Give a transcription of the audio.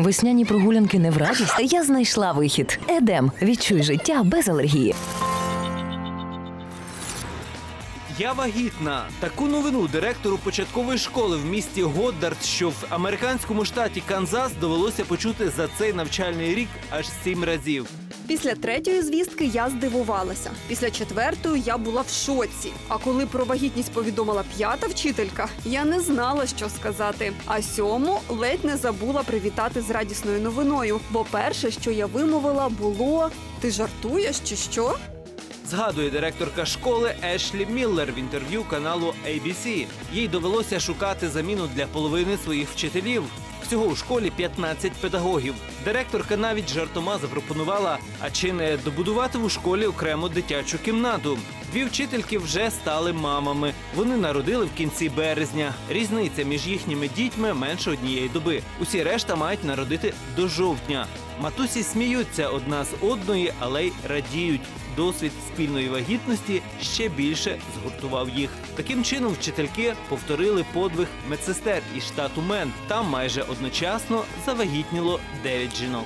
Весняні прогулянки не в радість. Я знайшла вихід. Едем. Відчуй життя без алергії. Я вагітна. Таку новину директору початкової школи в місті Годдард, що в американському штаті Канзас, довелося почути за цей навчальний рік аж сім разів. Після третьої звістки я здивувалася. Після четвертої я була в шоці. А коли про вагітність повідомила п'ята вчителька, я не знала, що сказати. А сьому ледь не забула привітати з радісною новиною. Бо перше, що я вимовила, було: ти жартуєш чи що? Згадує директорка школи Ешлі Міллер в інтерв'ю каналу ABC. Їй довелося шукати заміну для половини своїх вчителів. Всього у школі 15 педагогів. Директорка навіть жартома запропонувала, а чи не добудувати у школі окрему дитячу кімнату. Дві вчительки вже стали мамами. Вони народили в кінці березня. Різниця між їхніми дітьми менше однієї доби. Усі решта мають народити до жовтня. Матусі сміються одна з одної, але й радіють. Досвід спільної вагітності ще більше згуртував їх. Таким чином, вчительки повторили подвиг медсестер із штату Мен. Там майже одночасно завагітніло 9 жінок.